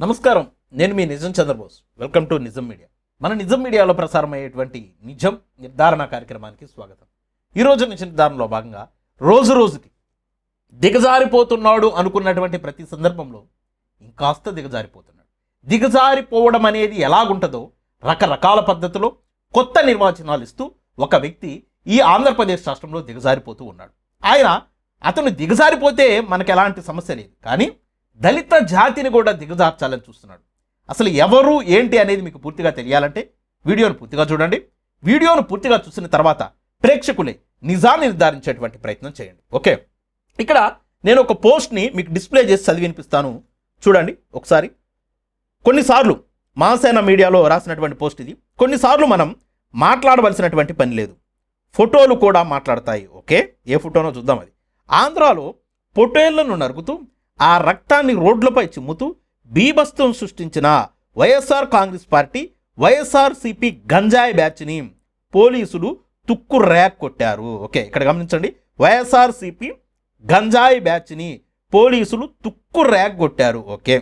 నమస్కారం. నేను మీ Nijam Chandrabose. Welcome to Nijam media. మన నిజం మీడియాలో ప్రసారమయ్యేటువంటి నిజం నిర్ధారణ కార్యక్రమానికి స్వాగతం. ఈ రోజు నిజ నిర్ధారణలో భాగంగా రోజు రోజుకి దిగజారిపోతున్నాడు అనుకున్నటువంటి ప్రతి సందర్భంలో ఇంకాస్త దిగజారిపోతున్నాడు. దిగజారిపోవడం అనేది ఎలాగుంటుందో రకరకాల పద్ధతిలో కొత్త నిర్వచనాలు ఇస్తూ ఒక వ్యక్తి ఈ ఆంధ్రప్రదేశ్ రాష్ట్రంలో దిగజారిపోతూ ఉన్నాడు. ఆయన అతను దిగజారిపోతే మనకు ఎలాంటి సమస్య లేదు. కానీ దళిత జాతిని కూడా దిగజార్చాలని చూస్తున్నాడు. అసలు ఎవరు ఏంటి అనేది మీకు పూర్తిగా తెలియాలంటే వీడియోను పూర్తిగా చూడండి. వీడియోను పూర్తిగా చూసిన తర్వాత ప్రేక్షకులే నిజాన్ని నిర్ధారించేటువంటి ప్రయత్నం చేయండి. ఓకే? ఇక్కడ నేను ఒక పోస్ట్ని మీకు డిస్ప్లే చేసి చదివి వినిపిస్తాను. చూడండి ఒకసారి. కొన్నిసార్లు మాసేన మీడియాలో రాసినటువంటి పోస్ట్ ఇది. కొన్నిసార్లు మనం మాట్లాడవలసినటువంటి పని లేదు. ఫోటోలు కూడా మాట్లాడతాయి. ఓకే? ఏ ఫోటోనో చూద్దాం అది. ఆంధ్రాలో పొటేళ్ళను నరుగుతూ ఆ రక్తాన్ని రోడ్లపై చిమ్ముతూ బీభత్సం సృష్టించిన వైఎస్ఆర్ కాంగ్రెస్ పార్టీ వైఎస్ఆర్సిపి గంజాయి బ్యాచ్ని పోలీసులు తుక్కు ర్యాక్ కొట్టారు. ఓకే ఇక్కడ గమనించండి. వైఎస్ఆర్సిపి గంజాయి బ్యాచ్ని పోలీసులు తుక్కు ర్యాక్ కొట్టారు. ఓకే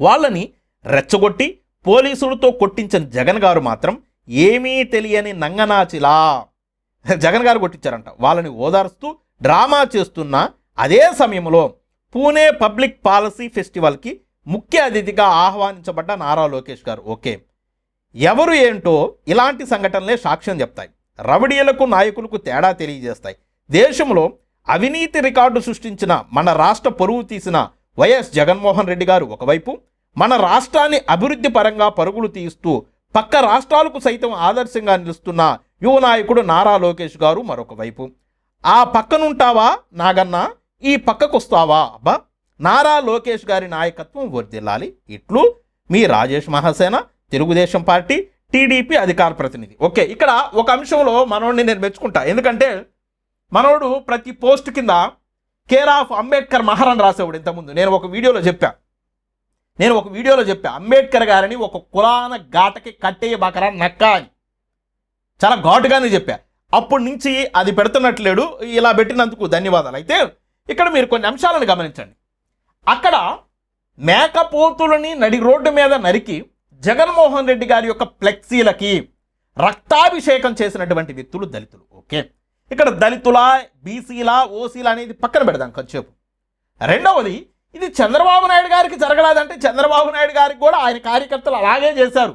వాళ్ళని రెచ్చగొట్టి పోలీసులతో కొట్టించిన జగన్ గారు మాత్రం ఏమీ తెలియని నంగనాచిలా జగన్ గారు కొట్టించారంట. వాళ్ళని ఓదార్స్తూ డ్రామా చేస్తున్న అదే సమయంలో పూణే పబ్లిక్ పాలసీ ఫెస్టివల్కి ముఖ్య అతిథిగా ఆహ్వానించబడ్డ నారా లోకేష్ గారు. ఓకే. ఎవరు ఏంటో ఇలాంటి సంఘటనలే సాక్ష్యం చెప్తాయి. రవడీయులకు నాయకులకు తేడా తెలియజేస్తాయి. దేశంలో అవినీతి రికార్డు సృష్టించిన మన రాష్ట్ర పొరుగు తీసిన వైఎస్ జగన్మోహన్ రెడ్డి గారు ఒకవైపు మన రాష్ట్రాన్ని అభివృద్ధి పరంగా పరుగులు తీస్తూ పక్క రాష్ట్రాలకు సైతం ఆదర్శంగా నిలుస్తున్న యువ నాయకుడు నారా లోకేష్ గారు మరొక వైపు ఆ పక్కనుంటావా నాగన్నా? ఈ పక్కకు వస్తావా అబ్బా నారా లోకేష్ గారి నాయకత్వం వర్దిల్లాలి ఇట్లు మీ రాజేష్ మహాసేన తెలుగుదేశం పార్టీ టీడీపీ అధికార ప్రతినిధి. ఓకే ఇక్కడ ఒక అంశంలో మనోడిని నేను మెచ్చుకుంటా. ఎందుకంటే మనోడు ప్రతి పోస్ట్ కింద కేర్ ఆఫ్ అంబేద్కర్ మహారాణ్ రాసేవాడు ఇంతకుముందు. నేను ఒక వీడియోలో చెప్పా. నేను ఒక వీడియోలో చెప్పా. అంబేద్కర్ గారిని ఒక కులాన ఘాటకి కట్టేయ బకరా నక్క అని. చాలా ఘాటుగానే చెప్పా. అప్పటి నుంచి అది పెడుతున్నట్లేడు. ఇలా పెట్టినందుకు ధన్యవాదాలు. అయితే ఇక్కడ మీరు కొన్ని అంశాలను గమనించండి. అక్కడ మేకపోతులని నడి రోడ్డు మీద నరికి జగన్మోహన్ రెడ్డి గారి యొక్క ఫ్లెక్సీలకి రక్తాభిషేకం చేసినటువంటి వ్యక్తులు దళితులు. ఓకే? ఇక్కడ దళితుల బీసీల ఓసీల అనేది పక్కన పెడదాం కొంచెంసేపు. రెండవది ఇది చంద్రబాబు నాయుడు గారికి జరగలేదంటే చంద్రబాబు నాయుడు గారికి కూడా ఆయన కార్యకర్తలు అలాగే చేశారు.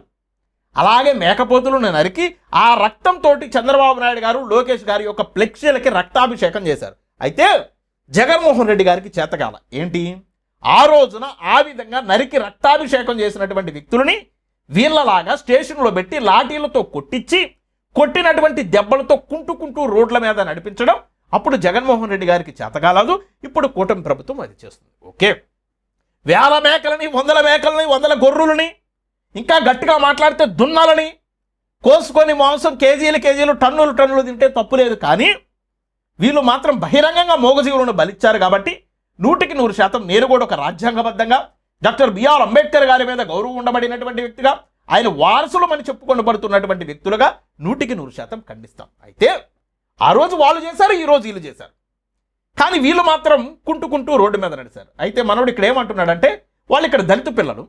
అలాగే మేకపోతులను నరికి ఆ రక్తంతో చంద్రబాబు నాయుడు గారు లోకేష్ గారి యొక్క ఫ్లెక్సీలకి రక్తాభిషేకం చేశారు. అయితే జగన్మోహన్ రెడ్డి గారికి చేతకాల ఏంటి? ఆ రోజున ఆ విధంగా నరికి రక్తాభిషేకం చేసినటువంటి వ్యక్తులని వీళ్ళలాగా స్టేషన్లో పెట్టి లాఠీలతో కొట్టించి కొట్టినటువంటి దెబ్బలతో కుంటుకుంటూ రోడ్ల మీద నడిపించడం అప్పుడు జగన్మోహన్ రెడ్డి గారికి చేతకాలదు ఇప్పుడు కూటమి ప్రభుత్వం అది చేస్తుంది. ఓకే. వేల మేకలని వందల మేకలని వందల గొర్రులని ఇంకా గట్టిగా మాట్లాడితే దున్నాలని కోసుకొని మాంసం కేజీలు కేజీలు టన్నులు టన్నులు తింటే తప్పు లేదు. కానీ వీళ్ళు మాత్రం బహిరంగంగా మోగజీవులను బలిచ్చారు కాబట్టి నూటికి నూరు శాతం నేను కూడా ఒక రాజ్యాంగబద్ధంగా డాక్టర్ బిఆర్ అంబేద్కర్ గారి మీద గౌరవం ఉండబడినటువంటి వ్యక్తిగా ఆయన వారసులు అని చెప్పుకొని పడుతున్నటువంటి వ్యక్తులుగా నూటికి నూరు శాతం ఖండిస్తాం. అయితే ఆ రోజు వాళ్ళు చేశారు ఈ రోజు వీళ్ళు చేశారు. కానీ వీళ్ళు మాత్రం కుంటుకుంటూ రోడ్డు మీద నడిచారు. అయితే మనోడు ఇక్కడ ఏమంటున్నాడంటే వాళ్ళు ఇక్కడ దళిత పిల్లలు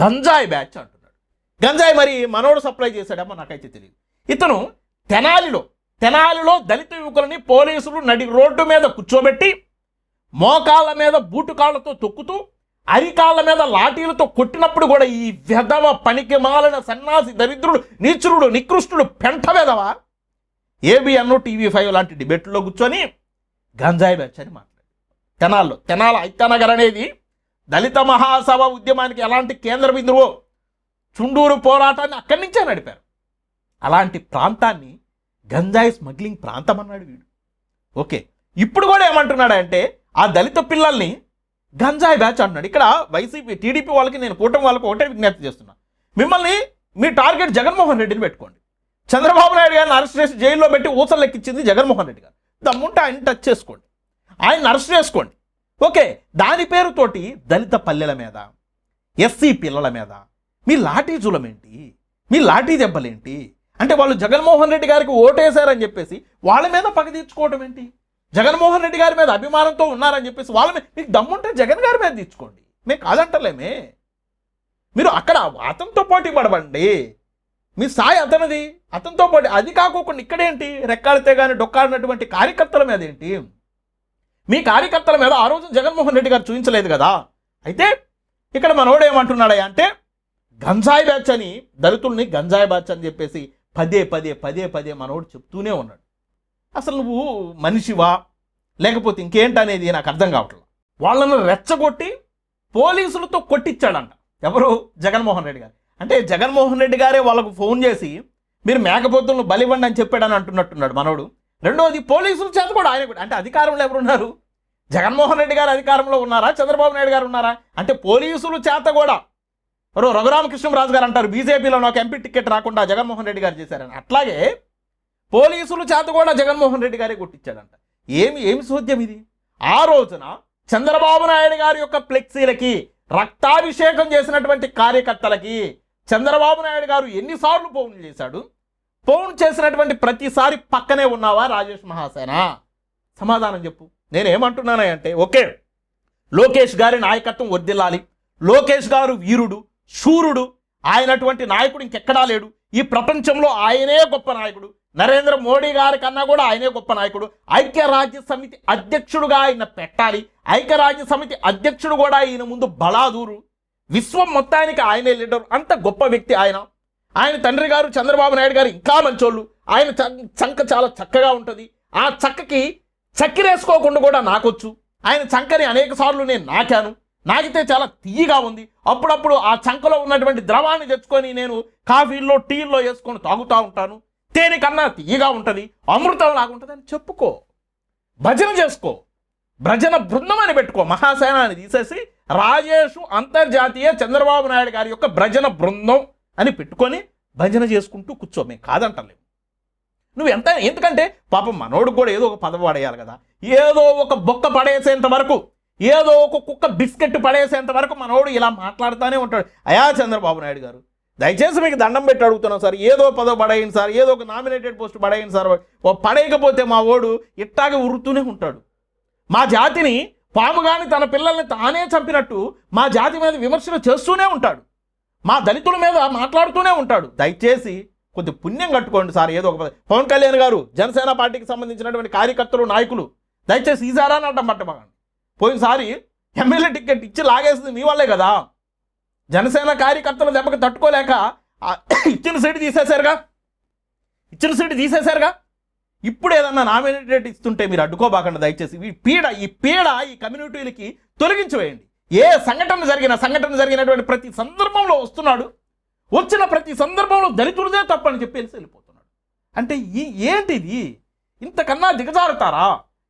గంజాయి బ్యాచ్ అంటున్నాడు. గంజాయి మరి మనోడు సప్లై చేశాడేమో నాకైతే తెలియదు. ఇతను తెనాలిలో తెనాలిలో దళిత యువకులని పోలీసులు నడి రోడ్డు మీద కూర్చోబెట్టి మోకాళ్ళ మీద బూటు కాళ్ళతో తొక్కుతూ అరికాళ్ళ మీద లాఠీలతో కొట్టినప్పుడు కూడా ఈ వెధవ పనికి మాలిన సన్నాసి దరిద్రుడు నీచురుడు నికృష్టుడు పెంట వెధవ? ఏబిఎన్ టీవీ ఫైవ్ లాంటి డిబేట్లో కూర్చొని గంజాయి బ్యాచ్ మాట్లాడు తెనాల్లో తెనాల ఐక్యనగర్ అనేది దళిత మహాసభ ఉద్యమానికి ఎలాంటి కేంద్ర బిందువో చుండూరు పోరాటాన్ని అక్కడి నుంచే నడిపారు. అలాంటి ప్రాంతాన్ని గంజాయి స్మగ్లింగ్ ప్రాంతం అన్నాడు వీడు. ఓకే. ఇప్పుడు కూడా ఏమంటున్నాడంటే ఆ దళిత పిల్లల్ని గంజాయి బ్యాచ్ అంటున్నాడు. ఇక్కడ వైసీపీ టీడీపీ వాళ్ళకి నేను కూటమి వాళ్ళకి ఒకటే విజ్ఞప్తి చేస్తున్నా. మిమ్మల్ని మీ టార్గెట్ జగన్మోహన్ రెడ్డిని పెట్టుకోండి. చంద్రబాబు నాయుడు గారిని అరెస్ట్ చేసి జైల్లో పెట్టి ఊసలు లెక్కించింది జగన్మోహన్ రెడ్డి గారు. దమ్ముంటే ఆయన టచ్ చేసుకోండి. ఆయన అరెస్ట్ చేసుకోండి. ఓకే. దాని పేరుతోటి దళిత పల్లెల మీద ఎస్సీ పిల్లల మీద మీ లాఠీ జులమేంటి? మీ లాఠీ దెబ్బలేంటి? అంటే వాళ్ళు జగన్మోహన్ రెడ్డి గారికి ఓటేశారని చెప్పేసి వాళ్ళ మీద పగ తీర్చుకోవడం ఏంటి? జగన్మోహన్ రెడ్డి గారి మీద అభిమానంతో ఉన్నారని చెప్పేసి వాళ్ళ మీద మీకు దమ్ముంటే జగన్ గారి మీద తీర్చుకోండి. మేము కాదంటలేమే. మీరు అక్కడ అతనితో పోటీ పడబండి మీ స్థాయి అతనిది. అతనితో పాటు అది కాకోకుండా ఇక్కడేంటి? రెక్కాడితే కానీ డొక్కాడినటువంటి కార్యకర్తల మీద ఏంటి మీ కార్యకర్తల మీద ఆ రోజు జగన్మోహన్ రెడ్డి గారు చూపించలేదు కదా? అయితే ఇక్కడ మనోడు ఏమంటున్నాడా అంటే గంజాయి బ్యాచ్ అని దళితుల్ని గంజాయి బ్యాచ్ అని చెప్పేసి పదే పదే పదే పదే మనోడు చెప్తూనే ఉన్నాడు. అసలు నువ్వు మనిషివా? లేకపోతే ఇంకేంటనేది నాకు అర్థం కావట్లేదు. వాళ్ళను రెచ్చగొట్టి పోలీసులతో కొట్టించాడంట. ఎవరు? జగన్మోహన్ రెడ్డి గారు. అంటే జగన్మోహన్ రెడ్డి గారే వాళ్ళకు ఫోన్ చేసి మీరు మేకపోతులను బలివ్వండి అని చెప్పాడని అంటున్నట్టున్నాడు మనోడు. రెండోది పోలీసుల చేత కూడా ఆయన కూడా అంటే అధికారంలో ఎవరున్నారు జగన్మోహన్ రెడ్డి గారు అధికారంలో ఉన్నారా? చంద్రబాబు నాయుడు గారు ఉన్నారా? అంటే పోలీసులు చేత కూడా రఘురామకృష్ణరాజు గారు అంటారు బీజేపీలో నాకు ఎంపీ టికెట్ రాకుండా జగన్మోహన్ రెడ్డి గారు చేశారని. అట్లాగే పోలీసులు చేత కూడా జగన్మోహన్ రెడ్డి గారే కొట్టించాడంట. ఏమి ఏమి సోద్యం ఇది? ఆ రోజున చంద్రబాబు నాయుడు గారి యొక్క ఫ్లెక్సీలకి రక్తాభిషేకం చేసినటువంటి కార్యకర్తలకి చంద్రబాబు నాయుడు గారు ఎన్నిసార్లు ఫోన్ చేశాడు? ఫోన్ చేసినటువంటి ప్రతిసారి పక్కనే ఉన్నావా రాజేష్ మహాసేన? సమాధానం చెప్పు. నేనేమంటున్నానంటే ఓకే లోకేష్ గారి నాయకత్వం వర్దిల్లాలి లోకేష్ గారు వీరుడు. శూరుడు. ఆయనటువంటి నాయకుడు ఇంకెక్కడా లేడు. ఈ ప్రపంచంలో ఆయనే గొప్ప నాయకుడు. నరేంద్ర మోడీ గారి కన్నా కూడా ఆయనే గొప్ప నాయకుడు. ఐక్యరాజ్య సమితి అధ్యక్షుడుగా ఆయన పెట్టాలి. ఐక్యరాజ్య సమితి అధ్యక్షుడు కూడా ఈయన ముందు బలాదూరు. విశ్వం మొత్తానికి ఆయనే లీడర్. అంత గొప్ప వ్యక్తి ఆయన. ఆయన తండ్రి గారు చంద్రబాబు నాయుడు గారు ఇంకా మంచోళ్ళు. ఆయన చంక చాలా చక్కగా ఉంటుంది. ఆ చక్కకి చక్కెరేసుకోకుండా కూడా నాకొచ్చు. ఆయన చంకని అనేక సార్లు నేను నాకాను. నాకైతే చాలా తీయగా ఉంది. అప్పుడప్పుడు ఆ చంకలో ఉన్నటువంటి ద్రవాన్ని తెచ్చుకొని నేను కాఫీల్లో టీల్లో వేసుకొని తాగుతూ ఉంటాను. తేనె కన్నా తీయగా ఉంటుంది అమృతం లాగుంటుంది అని చెప్పుకో. భజన చేసుకో. భజన బృందం అని పెట్టుకో. మహాసేన అని తీసేసి రాజేషు అంతర్జాతీయ చంద్రబాబు నాయుడు గారి యొక్క భజన బృందం అని పెట్టుకొని భజన చేసుకుంటూ కూర్చో. మేము కాదంటలేము. నువ్వు ఎంత ఎందుకంటే పాపం మనోడు కూడా ఏదో ఒక పదవి పడేయాలి కదా. ఏదో ఒక బొక్క పడేసేంత వరకు ఏదో ఒక కుక్క బిస్కెట్ పడేసేంత వరకు మనోడు ఇలా మాట్లాడుతూనే ఉంటాడు. అయా చంద్రబాబు నాయుడు గారు దయచేసి మీకు దండం పెట్టి అడుగుతున్నాం సార్. ఏదో పదవి పడేయండి సార్ ఏదో ఒక నామినేటెడ్ పోస్ట్ పడేయండి సార్. ఓ పడేయకపోతే మా ఓడు ఇట్టాగే ఉరుతూనే ఉంటాడు. మా జాతిని పాము గాని తన పిల్లల్ని తానే చంపినట్టు మా జాతి మీద విమర్శలు చేస్తూనే ఉంటాడు. మా దళితుల మీద మాట్లాడుతూనే ఉంటాడు. దయచేసి కొద్ది పుణ్యం కట్టుకోండి సార్. ఏదో ఒక పవన్ కళ్యాణ్ గారు జనసేన పార్టీకి సంబంధించినటువంటి కార్యకర్తలు నాయకులు దయచేసి ఈసారా అని అడ్డం పట్టమగండి పోయినసారి ఎమ్మెల్యే టికెట్ ఇచ్చి లాగేసింది మీ వల్లే కదా. జనసేన కార్యకర్తలు దెబ్బకి తట్టుకోలేక ఇచ్చిన సీటు తీసేశారుగా? ఇచ్చిన సీటు తీసేశారుగా? ఇప్పుడు ఏదన్నా నామినేటెడ్ ఇస్తుంటే మీరు అడ్డుకోబాకండి దయచేసి. ఈ పీడ ఈ పీడ ఈ కమ్యూనిటీలకి తొలగించివేయండి ఏ సంఘటన జరిగిన సంఘటన జరిగినటువంటి ప్రతి సందర్భంలో వస్తున్నాడు. వచ్చిన ప్రతి సందర్భంలో దళితుడిదే తప్పని చెప్పేసి వెళ్ళిపోతున్నాడు. అంటే ఈ ఏంటిది? ఇంతకన్నా దిగజారుతారా?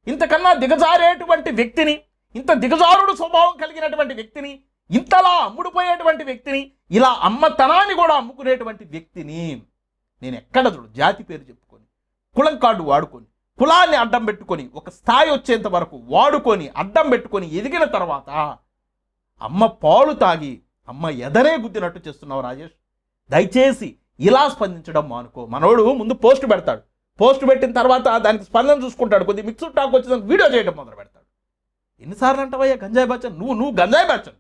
ఇంతకన్నా దిగజారేటువంటి వ్యక్తిని ఇంత దిగజారుడు స్వభావం కలిగినటువంటి వ్యక్తిని ఇంతలా అమ్ముడుపోయేటువంటి వ్యక్తిని ఇలా అమ్మతనాన్ని కూడా అమ్ముకునేటువంటి వ్యక్తిని నేను ఎక్కడ చూడు జాతి పేరు చెప్పుకొని కులం కార్డు వాడుకొని కులాన్ని అడ్డం పెట్టుకొని ఒక స్థాయి వచ్చేంత వరకు వాడుకొని అడ్డం పెట్టుకొని ఎదిగిన తర్వాత అమ్మ పాలు తాగి అమ్మ ఎదరే గుద్దినట్టు చేస్తున్నావు రాజేష్. దయచేసి ఇలా స్పందించడం మానుకో. మనోడు ముందు పోస్ట్ పెడతాడు. పోస్ట్ పెట్టిన తర్వాత దానికి స్పందన చూసుకుంటాడు. కొద్ది మిక్స్డ్ టాక్ వచ్చి వీడియో చేయడం మొదలు పెడతాడు ఎన్నిసార్లు అంటావయ్యా గంజాయి బచ్చన్? నువ్వు నువ్వు గంజాయి బచ్చన్.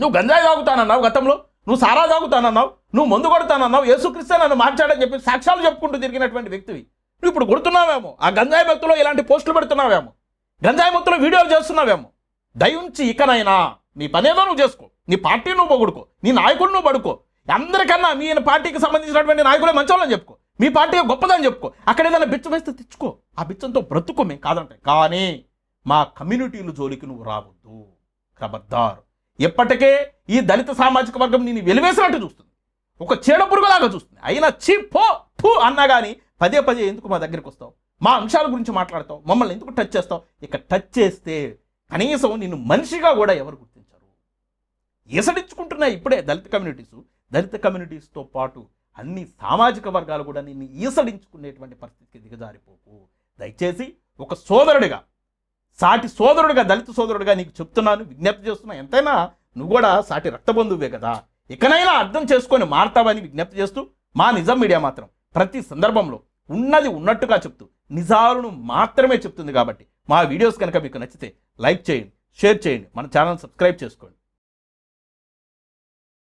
నువ్వు గంజాయి తాగుతానన్నావు గతంలో. నువ్వు సారా తాగుతానన్నావు. నువ్వు మందు కొడతానన్నావు. యేసుక్రీస్తే నన్ను మార్చాడని చెప్పి సాక్ష్యాలు చెప్పుకుంటూ తిరిగినటువంటి వ్యక్తివి. నువ్వు ఇప్పుడు కొడుతున్నావేమో. ఆ గంజాయి భక్తులో ఇలాంటి పోస్టులు పెడుతున్నావేమో. గంజాయి భక్తులో వీడియోలు చేస్తున్నావేమో. దయుంచి ఇకనైనా నీ పనేదో నువ్వు చేసుకో. నీ పార్టీ నువ్వు పొగుడుకో. నీ నాయకుడు నువ్వు పడుకో. అందరికన్నా మీ పార్టీకి సంబంధించినటువంటి నాయకులే మంచోళ్ళని చెప్పుకో. మీ పార్టీ గొప్పదని చెప్పుకో. అక్కడ ఏదైనా బిచ్చం వేస్తే తెచ్చుకో. ఆ బిచ్చంతో బ్రతుకో మేము కాదంటే కానీ మా కమ్యూనిటీలు జోలికి నువ్వు రావద్దు. ఖబర్దార్ ఎప్పటికే ఈ దళిత సామాజిక వర్గం నేను వెలివేసినట్టు చూస్తుంది. ఒక చీడ పురుగులాగా చూస్తుంది. అయినా చీ పో ఫూ అన్నా కానీ పదే పదే ఎందుకు మా దగ్గరికి వస్తావు? మా అంశాల గురించి మాట్లాడతావు? మమ్మల్ని ఎందుకు టచ్ చేస్తావు? ఇక టచ్ చేస్తే కనీసం నిన్ను మనిషిగా కూడా ఎవరు గుర్తించరు. ఈసడించుకుంటున్నాయి ఇప్పుడే దళిత కమ్యూనిటీస్ దళిత కమ్యూనిటీస్తో పాటు అన్ని సామాజిక వర్గాలు కూడా నిన్ను ఈసడించుకునేటువంటి పరిస్థితికి దిగజారిపోకు. దయచేసి ఒక సోదరుడిగా సాటి సోదరుడిగా దళిత సోదరుడిగా నీకు చెప్తున్నాను విజ్ఞప్తి చేస్తున్నా. ఎంతైనా నువ్వు కూడా సాటి రక్తబంధువే కదా. ఇకనైనా అర్థం చేసుకొని మారతావని విజ్ఞప్తి చేస్తూ మా నిజం మీడియా మాత్రం ప్రతి సందర్భంలో ఉన్నది ఉన్నట్టుగా చెప్తూ నిజాలను మాత్రమే చెప్తుంది కాబట్టి మా వీడియోస్ కనుక మీకు నచ్చితే లైక్ చేయండి షేర్ చేయండి మన ఛానల్ సబ్స్క్రైబ్ చేసుకోండి.